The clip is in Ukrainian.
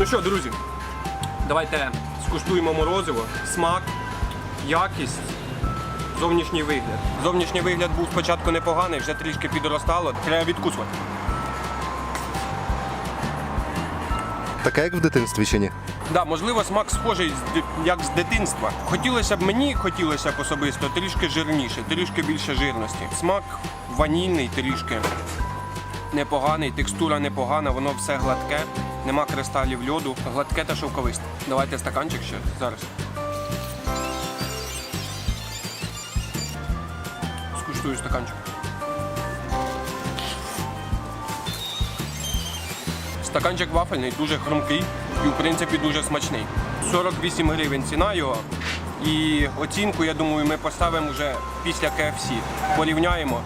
Ну що, друзі, давайте скуштуємо морозиво, смак, якість, зовнішній вигляд. Зовнішній вигляд був спочатку непоганий, вже трішки підростало. Треба відкусувати. Таке, як в дитинстві чи ні? Да, можливо, смак схожий з як з дитинства. Хотілося б мені, хотілося б особисто трішки жирніше, трішки більше жирності. Смак ванільний, трішки непоганий, текстура непогана, воно все гладке, нема кристалів льоду, гладке та шовковисте. Давайте стаканчик ще зараз. Скуштую стаканчик. Стаканчик вафельний, дуже хрумкий і в принципі дуже смачний. 48 гривень ціна його. І оцінку, я думаю, ми поставимо вже після KFC. Порівняємо.